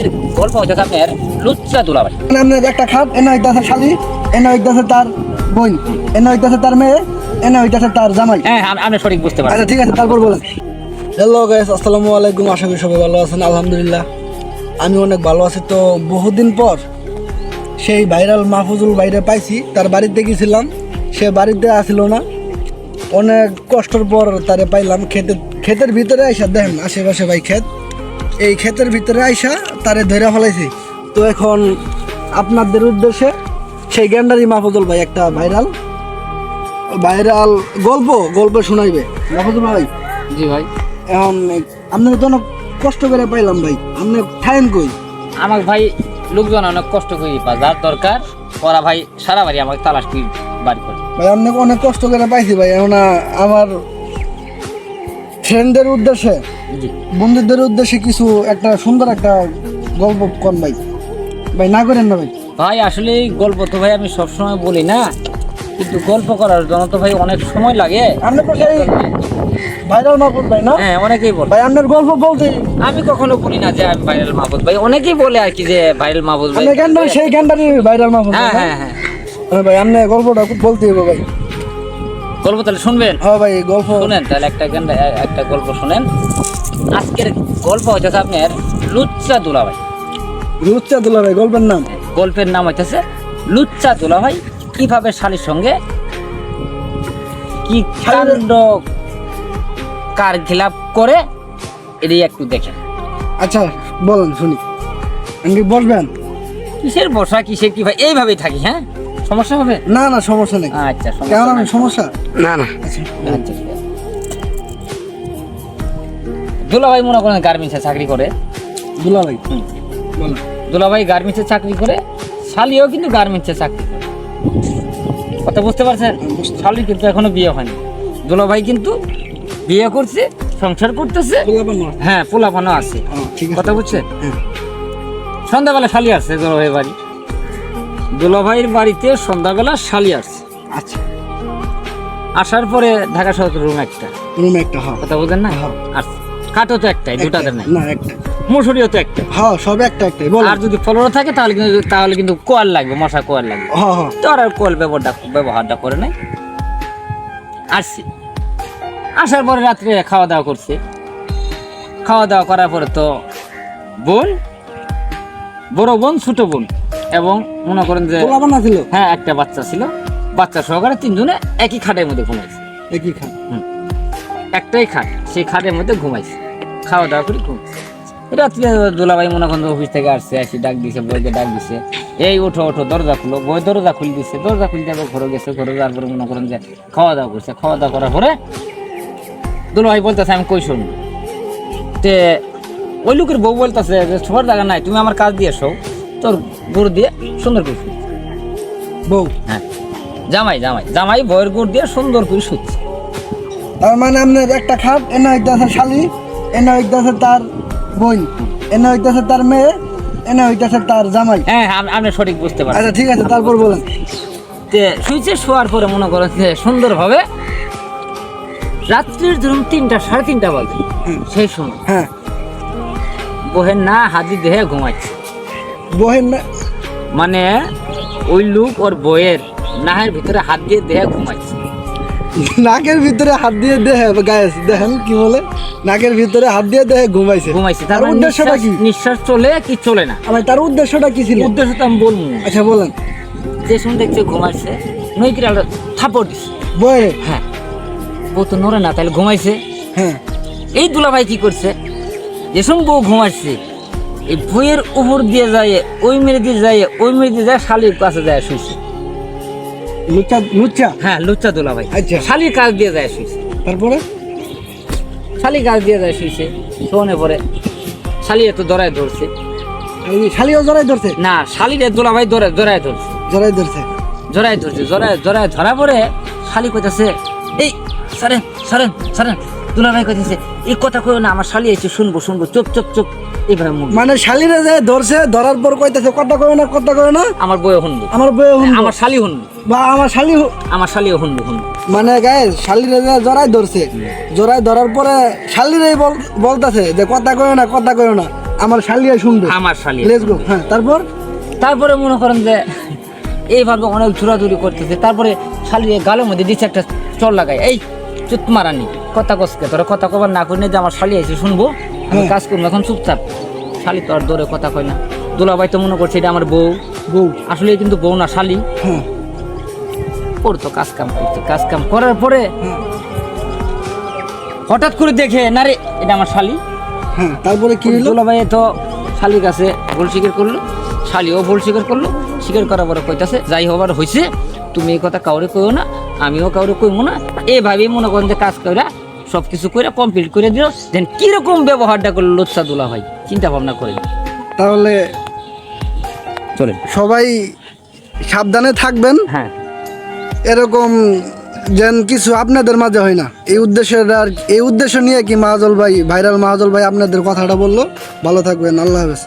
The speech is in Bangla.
আজকের গল্প হচ্ছে আপনার লুচ্চা আপনার একটা খাট এনে হইতেছে শালি এনে হইতেছে তার বোন এনে হইতেছে তার মেয়ে এনে হইতেছে তার জামাই। হ্যাঁ আম- সঠিক বুঝতে আচ্ছা ঠিক আছে তারপর বলেন। হ্যালো গাইস আসসালামু আলাইকুম আশা করি সবাই ভালো আছেন আলহামদুলিল্লাহ। আমি অনেক ভালো আছি তো বহুদিন পর সেই ভাইরাল মাহফুজুল বাইরে পাইছি তার বাড়িতে গেছিলাম। সে বাড়িতে আসিল না। অনেক কষ্টর পর তারে পাইলাম খেতে ক্ষেতের ভিতরে আইসা দেখেন আশেপাশে ভাই ক্ষেত এই ক্ষেতের ভিতরে আইসা তারে ধরে ফেলাইছি। তো এখন আপনাদের উদ্দেশ্যে সেই গ্যান্ডারি মাহফুজুল ভাই একটা ভাইরাল ভাইরাল গল্প গল্প শোনাইবে। মাহফুজুল ভাই? জি ভাই। এখন আপনার তো অনেক কষ্ট করে পাইলাম ভাই। আপনি খাইন কই? আমার ভাই লোকজন অনেক কষ্ট করে পা যার দরকার ওরা ভাই সারা বাড়ি আমাকে তালাশ করে বাড়ি করে। ভাই আপনাকে অনেক কষ্ট করে পাইছি ভাই। এখন আমার ফ্রেন্ডদের উদ্দেশ্যে বন্ধুদের উদ্দেশ্যে কিছু একটা সুন্দর একটা গল্প কর ভাই। ভাই না করেন না ভাই? ভাই আসলে গল্প তো ভাই আমি সবসময় বলি না কিন্তু গল্প করার জন্য তো ভাই অনেক সময় লাগে। আপনি তো সেই ভাইরাল মাহফুজ ভাই না? হ্যাঁ অনেকেই বলে। ভাই আপনার গল্প বলতে আমি কখনো বলি না যে আমি ভাইরাল মাহবুব ভাই অনেকেই বলে আর কি যে ভাইরাল মাহবুব ভাই। সেই গ্যান্ডারি ভাইরাল হ্যাঁ হ্যাঁ হ্যাঁ। হ্যাঁ ভাই আপনি গল্পটা খুব বলতে হবে ভাই। গল্প তাহলে শুনবেন? হ্যাঁ ভাই গল্প। শুনেন তাহলে একটা গান একটা গল্প শুনেন। আজকের গল্প হচ্ছে আপনার লুচ্চা দুলাভাই। রুচ্চা দুলা ভাই গল্পের নাম? গল্পের নাম হইতেছে লুচ্চা দুলাভাই কীভাবে শালির সঙ্গে কি কাণ্ড কার খিলাপ করে এটাই একটু দেখেন। আচ্ছা বলেন শুনি। বসবেন। কিসের বসা কিসের কি ভাই? এইভাবেই থাকি হ্যাঁ? সমস্যা হবে? না না সমস্যা নেই। আচ্ছা কেমন আমি সমস্যা? না না। আচ্ছা আচ্ছা। আছে। দুলাভাই মনে করেন গার্মেন্টসে চাকরি করে। দুলা ভাই হুম। দুলাভাই গার্মেন্টসে চাকরি করে শালিও কিন্তু গার্মেন্টসে চাকরি করে। কথা বুঝতে পারছেন? শালি কিন্তু এখনও বিয়ে হয়নি। দুলাভাই কিন্তু বিয়ে করছে সংসার করতেছে। হ্যাঁ পোলাপানো আছে। হ্যাঁ, ঠিক আছে। কথা বুঝছেন? হ্যাঁ। সন্ধ্যাবেলা শালি আসছে দুলাভাই বাড়ি। দুলাভাইয়ের বাড়িতে সন্ধ্যাবেলা শালি আসছে। আচ্ছা। আসার পরে ঢাকা শহর রুম একটা। রুম একটা হ্যাঁ। কথা বুঝেন না? হ্যাঁ। আসছে কাঠও তো একটাই দুটাতে নাই। না একটা। মুসুরিও তো একটা। হ্যাঁ সব একটা একটাই বল আর যদি ফলরও থাকে তাহলে কিন্তু তাহলে কিন্তু কোয়াল লাগবে মশা কোয়াল লাগবে। হ্যাঁ হ্যাঁ। তো আর কোয়াল ব্যবহারটা ব্যবহারটা করে নাই। আসছি। আসার পরে রাত্রে খাওয়া দাওয়া করছে। খাওয়া দাওয়া করার পরে তো বোন বড় বোন ছোট বোন। এবং মনে করেন যে ছিল? হ্যাঁ একটা বাচ্চা ছিল। বাচ্চা সহকারে তিনজনে একই খাটের মধ্যে ঘুমাইছে। একই খান একটাই খাট সেই খাটের মধ্যে ঘুমাইছে। খাওয়া দাওয়া করে ঘুমাইছে। রাত্রে দুলাভাই মনে করেন অফিস থেকে আসছে আসি ডাক দিছে বইকে ডাক দিছে। এই ওঠো ওঠো দরজা খুলো। বই দরজা খুলে দিছে। দরজা খুলতে আবার ঘরে গেছে ঘরে যাওয়ার পরে মনে করেন যে খাওয়া দাওয়া করছে। খাওয়া দাওয়া করার পরে দুলাভাই বলতেছে আমি কই শুনি তে ওই লোকের বউ বলতেছে যে ছোট জায়গা নাই তুমি আমার কাজ দিয়ে এসো। তোর গুড় দিয়ে সুন্দর করে শুচ্ছে বউ। হ্যাঁ। জামাই জামাই। জামাই বইয়ের গুড় দিয়ে সুন্দর করে শুচ্ছে তার মানে আপনার একটা খাট এনে হইতেছে শালি এনে হইতেছে তার বোন এনে হইতেছে তার মেয়ে এনে হইতেছে তার জামাই। হ্যাঁ আপনি সঠিক বুঝতে পারছেন। আচ্ছা ঠিক আছে তারপর বলেন। তে শুয়েছে শোয়ার পরে মনে করেন যে সুন্দরভাবে রাত্রির ধরুন তিনটা সাড়ে তিনটা বাজে। সেই সময় হ্যাঁ। বহের না হাতি দেহে ঘুমাচ্ছে বহেন না মানে ওই লোক ওর বইয়ের নাহের ভিতরে হাত দিয়ে দেহে ঘুমাইছে। নাকের ভিতরে হাত দিয়ে দেহে গায়েস দেখেন কি বলে? নাকের ভিতরে হাত দিয়ে দেহে ঘুমাইছে। ঘুমাইছে। তার মানে উদ্দেশ্যটা কি? নিঃশ্বাস চলে কি চলে না? আমার তার উদ্দেশ্যটা কি ছিল? উদ্দেশ্য তো আমি বলব। আচ্ছা বলেন। যে সময় দেখছে ঘুমাচ্ছে নইকিরা থাপড় দিছে। বয়ে? হ্যাঁ। বউ তো নড়ে না তাহলে ঘুমাইছে। হ্যাঁ। এই দুলাভাই কি করছে? যে সময় বউ ঘুমাচ্ছে এই বইয়ের উপর দিয়ে যায় ওই মেরে দিয়ে যায় ওই মেরে দিয়ে যায় শালির কাছে যায় শুয়েছে লুচা লুচা হ্যাঁ লুচ্চা দুলাভাই আচ্ছা। শালির কাজ দিয়ে যায় শুয়েছে তারপরে? শালি কাজ দিয়ে যায় শুয়েছে শোনে পরে। শালি এত দরায় ধরছে। শালিও জড়াই ধরছে? না শালির দুলাভাই দরে জড়ায় ধরছে। জড়াই ধরছে। জড়ায় ধরছে জড়ায় জড়ায় ধরা পরে শালি কইতাছে এই সরেন সরেন সরেন। দুলাভাই কইতেছে এই কথা কইও না আমার শালি এসে শুনব শুনব চুপ চুপ চুপ। এইভাবে মুখ মানে শালিরে যে ধরছে ধরার পর কইতাছে কথা কয় না কথা কয় না। আমার বইও শুনব। আমার বয়ে হুনবো আমার শালি শুনব। বা আমার শালি আমার শালিও শুনব শুনব। মানে গায়ে শালিরে যে জড়াই ধরছে জড়াই ধরার পরে শালিরে বল বলতাছে যে কথা কয় না কথা কয় না আমার শালিয়া শুনবে। আমার শালি। লেটস গো হ্যাঁ তারপর? তারপরে মনে করেন যে এইভাবে অনেক চুরাচুরি করতেছে। তারপরে শালি গালের মধ্যে দিচ্ছে একটা চল লাগাই এই চুত মারানি কথা কসকে তোরা কথা কবার না করি যে আমার শালি এসে শুনব? আমি হ্যাঁ। কাজ করব এখন চুপচাপ। শালি তো আর দৌড়ে কথা কয় না। দুলাভাই তো মনে করছে এটা আমার বউ। বউ। আসলে কিন্তু বউ না শালি। হ্যাঁ। করতো কাজ কাম করতো কাজ কাম করার পরে হ্যাঁ। হঠাৎ করে দেখে না রে এটা আমার শালি। হ্যাঁ তারপরে কি হলো? দুলাভাই তো শালির কাছে ভুল স্বীকার করল। শালিও ভুল স্বীকার করল। স্বীকার করার পরে কইতাছে যাই হবার হয়েছে তুমি এই কথা কাউরে কইও না আমিও কাউরে কইবো না। এইভাবেই মনে করেন যে কাজ কইরা সব কিছু করে কমপ্লিট করে দিল দেন কীরকম ব্যবহারটা করল লোচ্ছা দুলা ভাই? চিন্তা ভাবনা করে তাহলে চলেন। সবাই সাবধানে থাকবেন। হ্যাঁ। এরকম যেন কিছু আপনাদের মাঝে হয় না। এই উদ্দেশ্যের আর এই উদ্দেশ্য নিয়ে কি মাহাজল ভাই ভাইরাল মাহাজল ভাই আপনাদের কথাটা বলল। ভালো থাকবেন আল্লাহ হাফেজ।